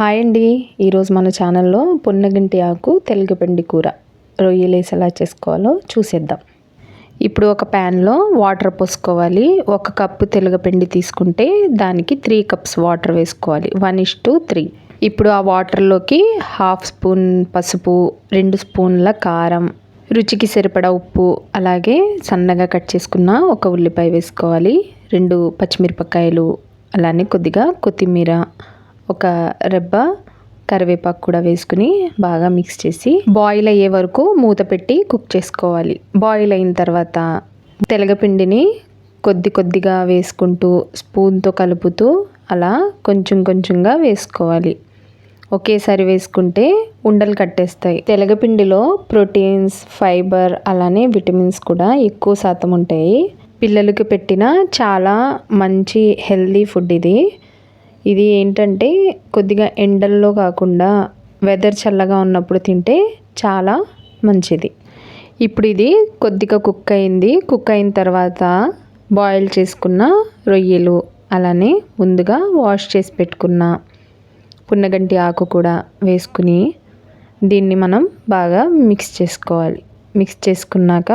Hi అండి. ఈరోజు మన ఛానల్లో పొన్నగింటి ఆకు తెలగపిండి కూర. రొయ్యలేసి ఎలా చేసుకోవాలో చూసేద్దాం. ఇప్పుడు ఒక ప్యాన్లో వాటర్ పోసుకోవాలి. ఒక కప్పు తెలగపిండి తీసుకుంటే దానికి త్రీ కప్స్ వాటర్ వేసుకోవాలి. One is to three. ఇప్పుడు ఆ వాటర్లోకి హాఫ్ స్పూన్ పసుపు రెండు స్పూన్ల కారం రుచికి సరిపడా ఉప్పు అలాగే సన్నగా కట్ చేసుకున్న ఒక ఉల్లిపాయ వేసుకోవాలి. రెండు పచ్చిమిరపకాయలు అలానే కొద్దిగా కొత్తిమీర ఒక రెబ్బ కరివేపాకు కూడా వేసుకుని బాగా మిక్స్ చేసి బాయిల్ అయ్యే వరకు మూత పెట్టి కుక్ చేసుకోవాలి. బాయిల్ అయిన తర్వాత తెలగపిండిని కొద్ది కొద్దిగా వేసుకుంటూ స్పూన్తో కలుపుతూ అలా కొంచెం కొంచెంగా వేసుకోవాలి. ఒకేసారి వేసుకుంటే ఉండలు కట్టేస్తాయి. తెలగపిండిలో ప్రోటీన్స్ ఫైబర్ అలానే విటమిన్స్ కూడా ఎక్కువ శాతం ఉంటాయి. పిల్లలకి పెట్టిన చాలా మంచి హెల్దీ ఫుడ్ ఇది. ఇది ఏంటంటే కొద్దిగా ఎండల్లో కాకుండా వెదర్ చల్లగా ఉన్నప్పుడు తింటే చాలా మంచిది. ఇప్పుడు ఇది కొద్దిగా కుక్ అయింది. కుక్ అయిన తర్వాత బాయిల్ చేసుకున్న రొయ్యలు అలానే ముందుగా వాష్ చేసి పెట్టుకున్న పున్నగంటి ఆకు కూడా వేసుకుని దీన్ని మనం బాగా మిక్స్ చేసుకోవాలి. మిక్స్ చేసుకున్నాక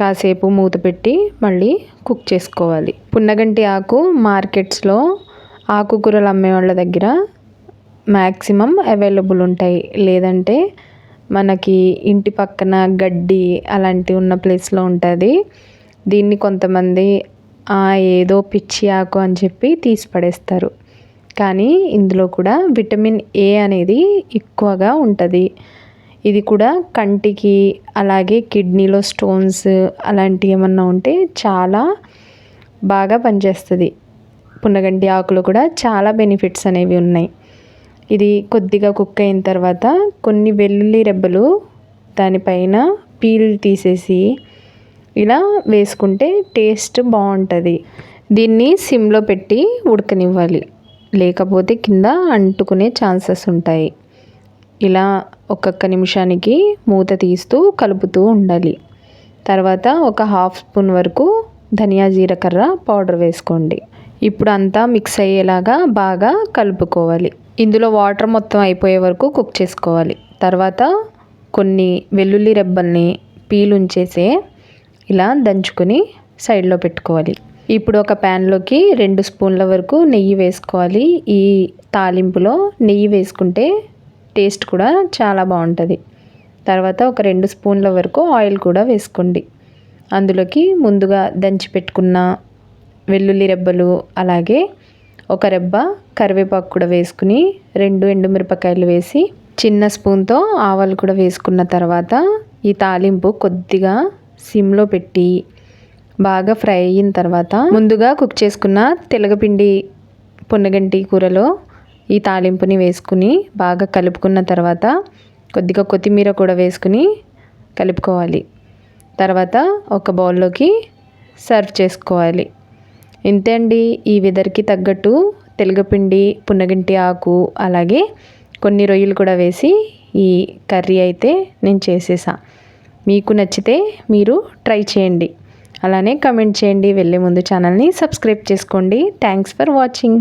కాసేపు మూత పెట్టి మళ్ళీ కుక్ చేసుకోవాలి. పున్నగంటి ఆకు మార్కెట్స్లో ఆకుకూరలు అమ్మే వాళ్ళ దగ్గర మ్యాక్సిమం అవైలబుల్ ఉంటాయి. లేదంటే మనకి ఇంటి పక్కన గడ్డి అలాంటివి ఉన్న ప్లేస్లో ఉంటుంది. దీన్ని కొంతమంది ఏదో పిచ్చి ఆకు అని చెప్పి తీసి పడేస్తారు. కానీ ఇందులో కూడా విటమిన్ ఏ అనేది ఎక్కువగా ఉంటుంది. ఇది కూడా కంటికి అలాగే కిడ్నీలో స్టోన్స్ అలాంటివి ఏమన్నా ఉంటే చాలా బాగా పనిచేస్తుంది. పున్నగంటి ఆకులు కూడా చాలా బెనిఫిట్స్ అనేవి ఉన్నాయి. ఇది కొద్దిగా కుక్ అయిన తర్వాత కొన్ని వెల్లుల్లి రెబ్బలు దానిపైన పీల్ తీసేసి ఇలా వేసుకుంటే టేస్ట్ బాగుంటుంది. దీన్ని సిమ్లో పెట్టి ఉడకనివ్వాలి. లేకపోతే కింద అంటుకునే ఛాన్సెస్ ఉంటాయి. ఇలా ఒక్కొక్క నిమిషానికి మూత తీస్తూ కలుపుతూ ఉండాలి. తర్వాత ఒక హాఫ్ స్పూన్ వరకు ధనియా జీలకర్ర పౌడర్ వేసుకోండి. ఇప్పుడు అంతా మిక్స్ అయ్యేలాగా బాగా కలుపుకోవాలి. ఇందులో వాటర్ మొత్తం అయిపోయే వరకు కుక్ చేసుకోవాలి. తర్వాత కొన్ని వెల్లుల్లి రెబ్బల్ని పీలు ఉంచేసే ఇలా దంచుకొని సైడ్లో పెట్టుకోవాలి. ఇప్పుడు ఒక ప్యాన్లోకి రెండు స్పూన్ల వరకు నెయ్యి వేసుకోవాలి. ఈ తాలింపులో నెయ్యి వేసుకుంటే టేస్ట్ కూడా చాలా బాగుంటుంది. తర్వాత ఒక రెండు స్పూన్ల వరకు ఆయిల్ కూడా వేసుకోండి. అందులోకి ముందుగా దంచి పెట్టుకున్న వెల్లుల్లి రెబ్బలు అలాగే ఒక రెబ్బ కరివేపాకు కూడా వేసుకుని రెండు ఎండుమిరపకాయలు వేసి చిన్న స్పూన్తో ఆవాలు కూడా వేసుకున్న తర్వాత ఈ తాలింపు కొద్దిగా సిమ్లో పెట్టి బాగా ఫ్రై అయిన తర్వాత ముందుగా కుక్ చేసుకున్న తెలగపిండి పొన్నగంటి కూరలో ఈ తాలింపుని వేసుకుని బాగా కలుపుకున్న తర్వాత కొద్దిగా కొత్తిమీర కూడా వేసుకుని కలుపుకోవాలి. తర్వాత ఒక బౌల్లోకి సర్వ్ చేసుకోవాలి. ఇంతే అండి ఈ వెదర్కి తగ్గట్టు తెలగపిండి పున్నగింటి ఆకు అలాగే కొన్ని రొయ్యలు కూడా వేసి ఈ కర్రీ అయితే నేను చేసేసా. మీకు నచ్చితే మీరు ట్రై చేయండి. అలానే కమెంట్ చేయండి. వెళ్ళే ముందు ఛానల్ని సబ్స్క్రైబ్ చేసుకోండి. Thanks for watching.